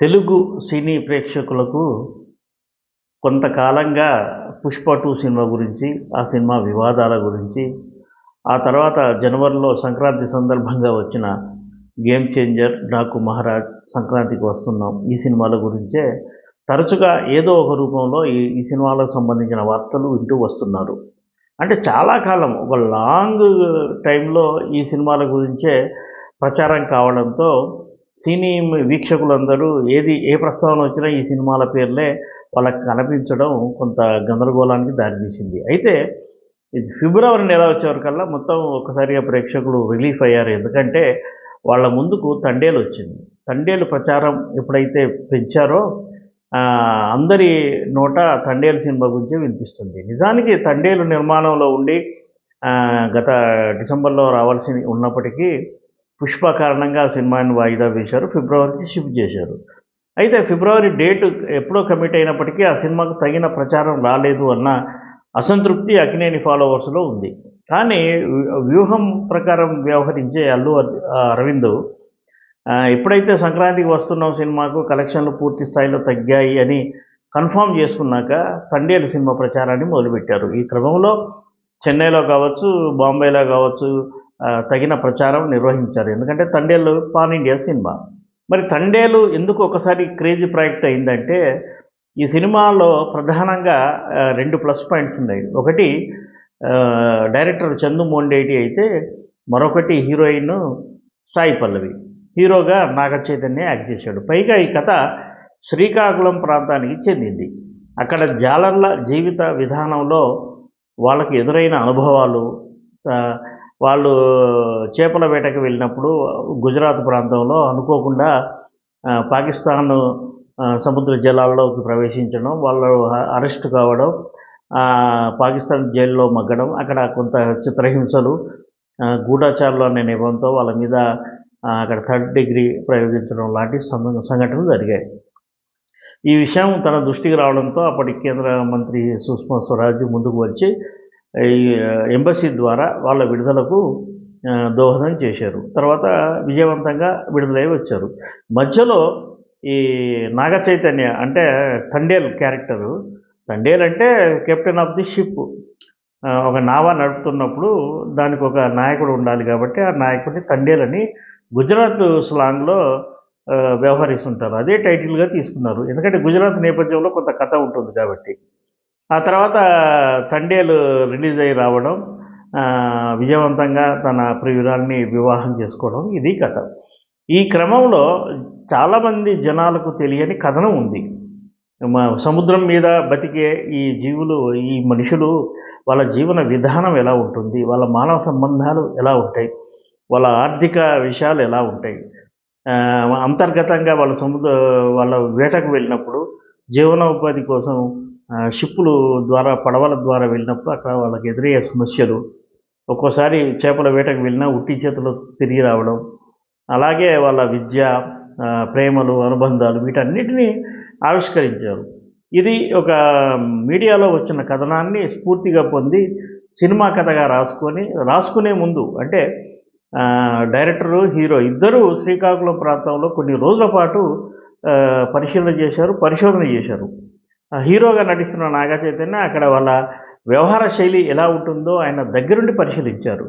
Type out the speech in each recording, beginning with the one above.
తెలుగు సినీ ప్రేక్షకులకు కొంతకాలంగా Pushpa two cinema గురించి ఆ సినిమా వివాదాల గురించి ఆ తర్వాత జనవరిలో సంక్రాంతి సందర్భంగా వచ్చిన గేమ్ చేంజర్ డాకు మహారాజ్ సంక్రాంతికి వస్తున్నాం ఈ సినిమాల గురించే తరచుగా ఏదో ఒక రూపంలో ఈ ఈ సినిమాలకు సంబంధించిన వార్తలు వింటూ వస్తున్నారు. అంటే చాలా కాలం ఒక లాంగ్ టైంలో ఈ సినిమాల గురించే ప్రచారం కావడంతో సినీ వీక్షకులందరూ ఏది ఏ ప్రస్తావన వచ్చినా ఈ సినిమాల పేర్లే వాళ్ళకి కనిపించడం కొంత గందరగోళానికి దారితీసింది. అయితే ఇది ఫిబ్రవరి నెల వచ్చేవరకల్లా మొత్తం ఒకసారిగా ప్రేక్షకులు రిలీఫ్ అయ్యారు. ఎందుకంటే వాళ్ళ ముందుకు తండేలు వచ్చింది. తండేలు ప్రచారం ఎప్పుడైతే పెంచారో అందరి నోట తండేలు సినిమా గురించే వినిపిస్తుంది. నిజానికి తండేలు నిర్మాణంలో ఉండి గత డిసెంబర్లో రావాల్సి ఉన్నప్పటికీ పుష్ప కారణంగా ఆ సినిమాని వాయిదా వేశారు. ఫిబ్రవరికి షిఫ్ట్ చేశారు. అయితే ఫిబ్రవరి డేట్ ఎప్పుడో కమిట్ అయినప్పటికీ ఆ సినిమాకు తగిన ప్రచారం రాలేదు అన్న అసంతృప్తి అకినేని ఫాలోవర్స్లో ఉంది. కానీ వ్యూహం ప్రకారం వ్యవహరించే అల్లు అరవింద్ ఎప్పుడైతే సంక్రాంతికి వస్తున్నాం సినిమాకు కలెక్షన్లు పూర్తి స్థాయిలో తగ్గాయి అని కన్ఫామ్ చేసుకున్నాక తండేలు సినిమా ప్రచారాన్ని మొదలుపెట్టారు. ఈ క్రమంలో చెన్నైలో కావచ్చు బాంబేలో కావచ్చు తగిన ప్రచారం నిర్వహించారు. ఎందుకంటే తండేలు పాన్ ఇండియా సినిమా. మరి తండేలు ఎందుకు ఒకసారి క్రేజీ ప్రాజెక్ట్ అయిందంటే ఈ సినిమాలో ప్రధానంగా రెండు ప్లస్ పాయింట్స్ ఉన్నాయి. ఒకటి డైరెక్టర్ చందు మోండేటి అయితే మరొకటి హీరోయిన్ సాయి పల్లవి. హీరోగా నాగ చైతన్య యాక్ట్ చేశాడు. పైగా ఈ కథ శ్రీకాకుళం ప్రాంతానికి చెందింది. అక్కడ జాలర్ల జీవిత విధానంలో వాళ్ళకి ఎదురైన అనుభవాలు వాళ్ళు చేపల వేటకు వెళ్ళినప్పుడు గుజరాత్ ప్రాంతంలో అనుకోకుండా పాకిస్తాన్ సముద్ర జలాల్లోకి ప్రవేశించడం వాళ్ళు అరెస్ట్ కావడం పాకిస్తాన్ జైల్లో మగ్గడం అక్కడ కొంత చిత్రహింసలు గూఢాచారులు అనే నెపంతో వాళ్ళ మీద అక్కడ థర్డ్ డిగ్రీ ప్రయోగించడం లాంటి సంఘటనలు జరిగాయి. ఈ విషయం తన దృష్టికి రావడంతో అప్పటి కేంద్ర మంత్రి సుష్మా స్వరాజ్ ముందుకు వచ్చి ఎంబసీ ద్వారా వాళ్ళ విడుదలకు దోహదం చేశారు. తర్వాత విజయవంతంగా విడుదలై వచ్చారు. మధ్యలో ఈ నాగ చైతన్య అంటే తండేల్ క్యారెక్టరు. తండేల్ అంటే కెప్టెన్ ఆఫ్ ది షిప్. ఒక నావా నడుపుతున్నప్పుడు దానికి ఒక నాయకుడు ఉండాలి కాబట్టి ఆ నాయకుడిని తండేల్ అని గుజరాత్ స్లాంగ్లో వ్యవహరిస్తుంటారు. అదే టైటిల్గా తీసుకున్నారు. ఎందుకంటే గుజరాత్ నేపథ్యంలో కొంత కథ ఉంటుంది కాబట్టి. ఆ తర్వాత తండేలు రిలీజ్ అయ్యి రావడం విజయవంతంగా తన ప్రియురాల్ని వివాహం చేసుకోవడం ఇది కథ. ఈ క్రమంలో చాలామంది జనాలకు తెలియని కథనం ఉంది. మా సముద్రం మీద బతికే ఈ జీవులు ఈ మనుషులు వాళ్ళ జీవన విధానం ఎలా ఉంటుంది వాళ్ళ మానవ సంబంధాలు ఎలా ఉంటాయి వాళ్ళ ఆర్థిక విషయాలు ఎలా ఉంటాయి. అంతర్గతంగా వాళ్ళ సముద్ర వాళ్ళ వేటకు వెళ్ళినప్పుడు జీవనోపాధి కోసం షిప్పులు ద్వారా పడవల ద్వారా వెళ్ళినప్పుడు అక్కడ వాళ్ళకి ఎదురయ్యే సమస్యలు. ఒక్కోసారి చేపల వేటకు వెళ్ళినా ఉట్టి చేతులు తిరిగి రావడం. అలాగే వాళ్ళ విద్య ప్రేమలు అనుబంధాలు వీటన్నిటినీ ఆవిష్కరించారు. ఇది ఒక మీడియాలో వచ్చిన కథనాన్ని స్ఫూర్తిగా పొంది సినిమా కథగా రాసుకొని రాసుకునే ముందు అంటే డైరెక్టరు హీరో ఇద్దరూ శ్రీకాకుళం ప్రాంతంలో కొన్ని రోజుల పాటు పరిశీలన చేశారు పరిశోధన చేశారు. హీరోగా నటిస్తున్న నాగా చైతన్య అక్కడ వాళ్ళ వ్యవహార శైలి ఎలా ఉంటుందో ఆయన దగ్గరుండి పరిశీలించారు.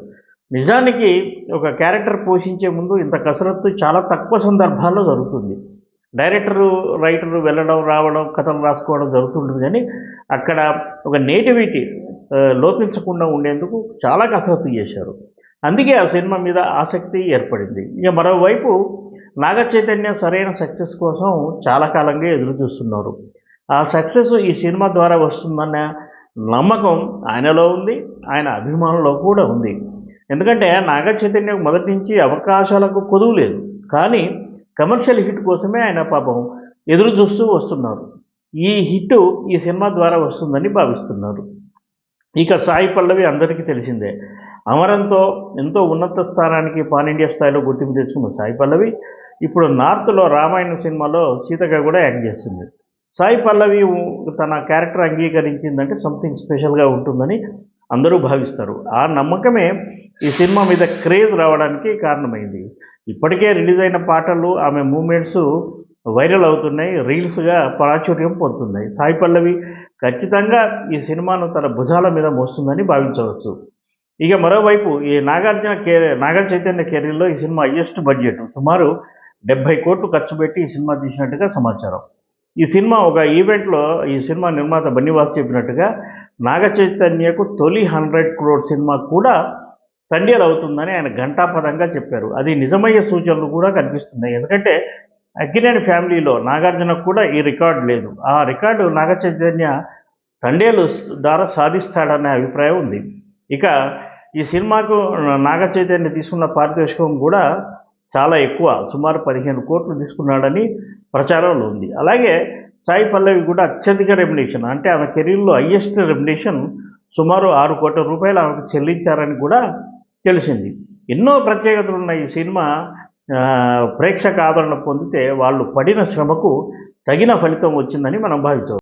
నిజానికి ఒక క్యారెక్టర్ పోషించే ముందు ఇంత కసరత్తు చాలా తక్కువ సందర్భాల్లో జరుగుతుంది. డైరెక్టరు రైటరు వెళ్ళడం రావడం కథలు రాసుకోవడం జరుగుతుంటుంది కానీ అక్కడ ఒక నేటివిటీ లోపించకుండా ఉండేందుకు చాలా కసరత్తు చేశారు. అందుకే ఆ సినిమా మీద ఆసక్తి ఏర్పడింది. ఇక మరోవైపు నాగ చైతన్య సరైన సక్సెస్ కోసం చాలా కాలంగా ఎదురు చూస్తున్నారు ఆ సక్సెస్ ఈ సినిమా ద్వారా వస్తుందన్న నమ్మకం ఆయనలో ఉంది ఆయన అభిమానుల్లో కూడా ఉంది. ఎందుకంటే నాగ చైతన్య మొదటి నుంచి అవకాశాలకు కొదువు లేదు. కానీ కమర్షియల్ హిట్ కోసమే ఆయన పాపం ఎదురు చూస్తూ వస్తున్నారు. ఈ హిట్ ఈ సినిమా ద్వారా వస్తుందని భావిస్తున్నారు. ఇక సాయి పల్లవి అందరికీ తెలిసిందే. అమరంతో ఎంతో ఉన్నత స్థానానికి పాన్ ఇండియా స్థాయిలో గుర్తింపు తెచ్చుకున్న సాయి పల్లవి ఇప్పుడు నార్త్లో రామాయణ సినిమాలో సీతగా కూడా యాక్ట్ చేస్తుంది. సాయి పల్లవి తన క్యారెక్టర్ అంగీకరించిందంటే సంథింగ్ స్పెషల్గా ఉంటుందని అందరూ భావిస్తారు. ఆ నమ్మకమే ఈ సినిమా మీద క్రేజ్ రావడానికి కారణమైంది. ఇప్పటికే రిలీజ్ అయిన పాటలు ఆమె మూమెంట్స్ వైరల్ అవుతున్నాయి రీల్స్గా ప్రాచుర్యం పొందుతున్నాయి. సాయి పల్లవి ఖచ్చితంగా ఈ సినిమాను తన భుజాల మీద మోస్తుందని భావించవచ్చు. ఇక మరోవైపు ఈ నాగార్జున కే నాగ చైతన్య కెరీర్లో ఈ సినిమా హయ్యెస్ట్ బడ్జెట్ సుమారు డెబ్బై కోట్లు ఖర్చు పెట్టి ఈ సినిమా తీసినట్టుగా సమాచారం. ఈ సినిమా ఒక ఈవెంట్లో ఈ సినిమా నిర్మాత బన్నివాస్ చెప్పినట్టుగా నాగ చైతన్యకు తొలి హండ్రెడ్ క్రోడ్ సినిమా కూడా తండేలు అవుతుందని ఆయన ఘంటాపరంగా చెప్పారు. అది నిజమయ్యే సూచనలు కూడా కనిపిస్తున్నాయి. ఎందుకంటే అక్కినేని ఫ్యామిలీలో నాగార్జునకు కూడా ఈ రికార్డు లేదు. ఆ రికార్డు నాగ చైతన్య తండేలు ద్వారా సాధిస్తాడనే అభిప్రాయం ఉంది. ఇక ఈ సినిమాకు నాగ చైతన్య తీసుకున్న పారితోషికం కూడా చాలా ఎక్కువ సుమారు పదిహేను కోట్లు తీసుకున్నాడని ప్రచారంలో ఉంది. అలాగే సాయి పల్లవి కూడా అత్యధిక రెమ్యునేషన్ అంటే ఆమె కెరీర్లో హయ్యెస్ట్ రెమ్యునేషన్ సుమారు ఆరు కోట్ల రూపాయలు ఆమెకు చెల్లించారని కూడా తెలిసింది. ఎన్నో ప్రత్యేకతలు ఉన్న ఈ సినిమా. ప్రేక్షక ఆదరణ పొందితే వాళ్ళు పడిన శ్రమకు తగిన ఫలితం వచ్చిందని మనం భావించవచ్చు.